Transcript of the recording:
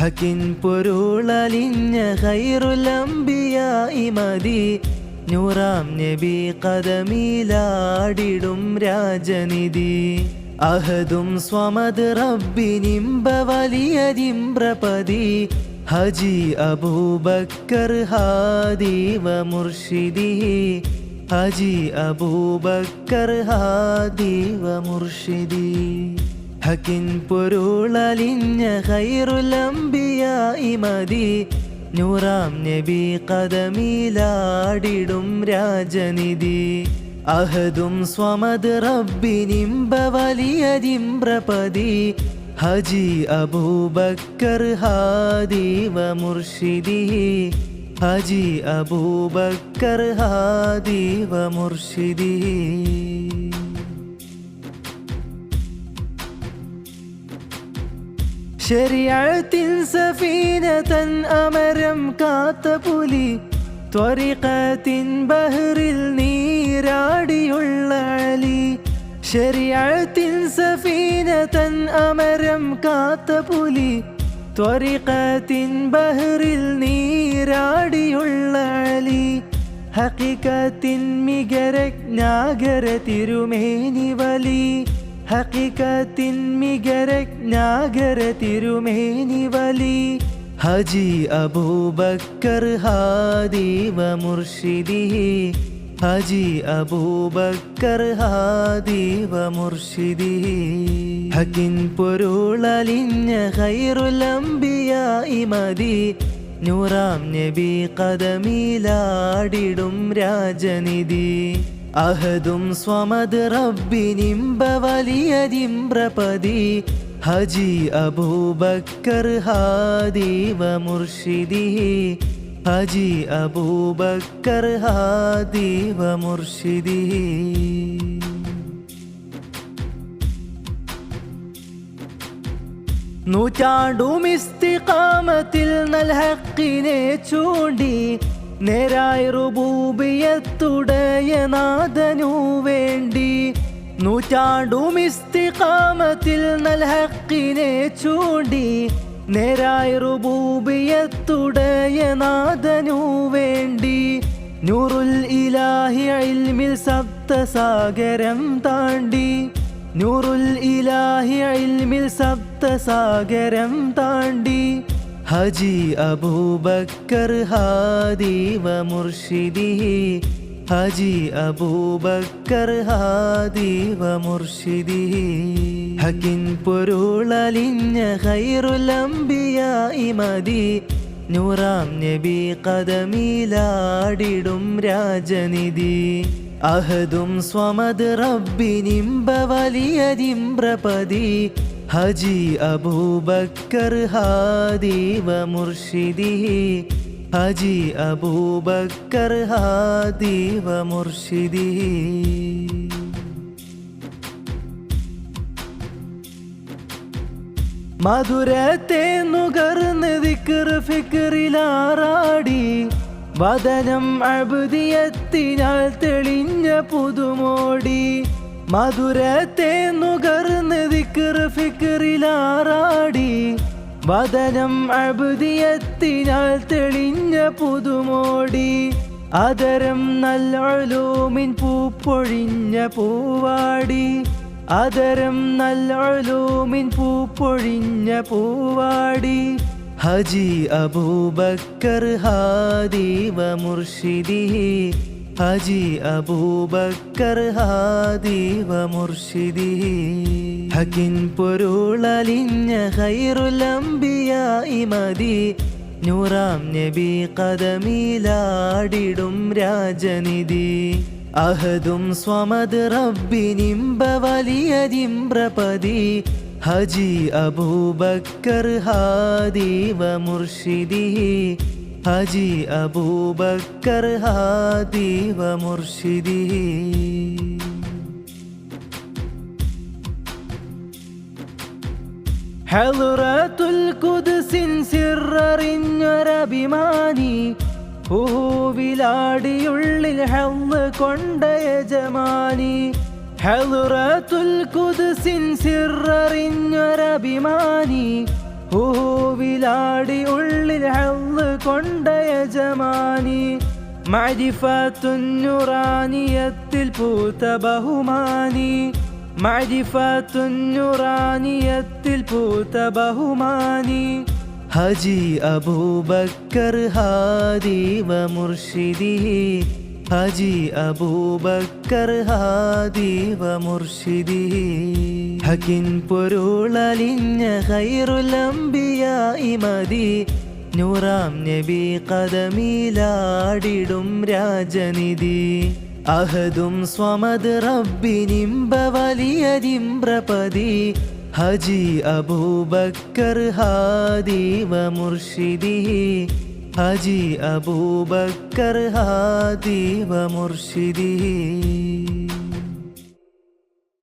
ഹക്കിൻ പൊരുളലിഞ്ഞ ഹൈറുലംബിയായി മതി. നൂറാം നബി കദമിലാടിടും രാജനിധി. അഹദും സ്വമത് റബ്ബിനിമ്പ വലിയതിമ്പ്രപതി ഹജി അബൂബക്കർ ഹാദീവ മുർഷിദി. ഹജി അബൂബക്കർ ഹാദീവ മുർഷിദി. ഹക്കിൻ പൊരുളലിഞ്ഞ ഹൈറുലംബിയായി മതി. നൂറാം നബി കദമിലാടിടും രാജനിധി. അഹദും സ്വമത് റബ്ബിനിമ്പ വലിയതിമ്പ്രപതി ഹജി അബൂബക്കർ ഹാദീവ മുർഷിദി. ഹജി അബൂബക്കർ ഹാദീവ മുർഷിദി. ശരിയത്തിൻ സഫീനതൻ അമരം കാത്ത പുലി. ത്വരിഖത്തിൻ ബഹറിൽ നീരാടിയുള്ള അലി. ശരിയത്തിൻ സഫീനതൻ അമരം കാത്ത പുലി. ത്വരിഖത്തിൻ ബഹറിൽ നീരാടിയുള്ള അലി. ഹക്കിക്കത്തിൻ മികരജ്ഞാകര തിരുമേനി വലി. ഹക്കിക്കത്തിൻ മികരജ്ഞാകര തിരുമേനി വലി ഹജി അബൂബക്കർ ഹാദീവ മുർഷിദി. ഹജി അബൂബക്കർ ഹാദീവ മുർഷിദി. ഹക്കിൻ പൊരുളലിഞ്ഞ ഹൈറുലംബിയായി മതി. നൂറാം നബി കദമിലാടിടും രാജനിധി. അഹദും സ്വമത് റബ്ബിനിമ്പ വലിയതിമ്പ്രപതി ഹജി അബൂബക്കർ ഹാദീവ മുർഷിദി ഹജി അബൂബക്കർ ഹാദീവ മുർഷിദി. നൂറ്റാണ്ടും ഇസ്തിഖാമത്തിൽ നൽഹക്കിനെ ചൂണ്ടി നേരായി റുബൂബിയത്തുടയ നാഥനു വേണ്ടി നൂറ്റാണ്ടും ഇസ്തിഖാമത്തിൽ നൽഹക്കിനെ ചൂണ്ടി നേരായ റുബൂബിയത്തുടയ നാഥനു വേണ്ടി നൂറുൽ ഇലാഹി ഇൽമിൽ സപ്തസാഗരം താണ്ടി നൂറുൽ ഇലാഹി ഇൽമിൽ സപ്തസാഗരം താണ്ടി ഹജി അബൂബക്കർ ഹാദീവ മുർഷിദി. ഹജി അബൂബക്കർ ഹാദീവ മുർഷിദി. ഹക്കിൻ പൊരുളലിഞ്ഞ ഹൈറുലംബിയായി മതി. നൂറാം നബി കദമിലാടിടും രാജനിധി. അഹദും സ്വമത് റബ്ബിനിമ്പ വലിയതിമ്പ്രപതി ഹജി അബൂബക്കർ ഹാദീവ മുർഷിദി. ഹജി അബൂബക്കർ ഹാദീവ മുർഷിദി. മധുരത്തെ നുകർന്ന് ദിക്കർ ഫിക്കറിലാറാടി വദനം അബുദിയത്തിനാൽ തെളിഞ്ഞ പുതുമോടി. മധുരത്തെ നുകർന്ന് ദിക്കർ ഫിക്കറിലാറാടി വദനം അബുദിയത്തിനാൽ തെളിഞ്ഞ പുതുമോടി. അതരം നല്ലോമിൻ പൂപ്പൊഴിഞ്ഞ പൂവാടി. അതരം നല്ലോമിൻ പൂപ്പൊഴിഞ്ഞ പൂവാടി. ഹജി അബൂബക്കർ ഹാദീവ മുർഷിദി. ഹജി അബൂബക്കർ ഹാദീവ മുർഷിദി. ഹകിൻ പൊരുളലിഞ്ഞ ഹൈറുലംബിയായി മതി നൂറാം നബി കദമിലാടിടും രാജനിധി. അഹദും സ്വമത് വലിയ വലിയതിമ്പ്രപതി ഹജി അബൂബക്കർ ഹാദീവ മുർഷിദി. ഹജി അബൂബക്കർ ഹാദീവ മുർഷിദി. ഹലുറത്തുൽ കുദ്സിൻ സിററിഞ്ഞൊരഭിമാനി ഹൂവിലാടിയുള്ളിൽ ഹെല്ല് കൊണ്ട യജമാനി. ഹലുറത്തുൽ കുദ്സിൻ സിററിഞ്ഞൊരഭിമാനി ഹൂവിലാടി ഉള്ളിൽ ഹവ് കൊണ്ട യജമാനി മരിഫത്തുന്നുറാനിയത്തിൽ പൂത്ത ബഹുമാനി മരിഫത്തുന്നുറാനിയത്തിൽ പൂത്ത ബഹുമാനി. ഹജി അബൂബക്കർ ഹാദീവ മുർഷിദി ഹജി അബൂബക്കർ ഹാദീവ മുർഷിദി ഹക്കിൻ പൊരുളലിഞ്ഞ ഹൈറുലംബിയായി മതി. നൂറാം നബി കദമിലാടിടും രാജനിധി. അഹദും സ്വമദ് റബ്ബിനിംബ വലിയതിംബ്രപതി ഹജി അബൂബക്കർ ഹാദീവ മുർഷിദി ഹജി അബൂബക്കർ ഹാദീവ മുർഷിദി.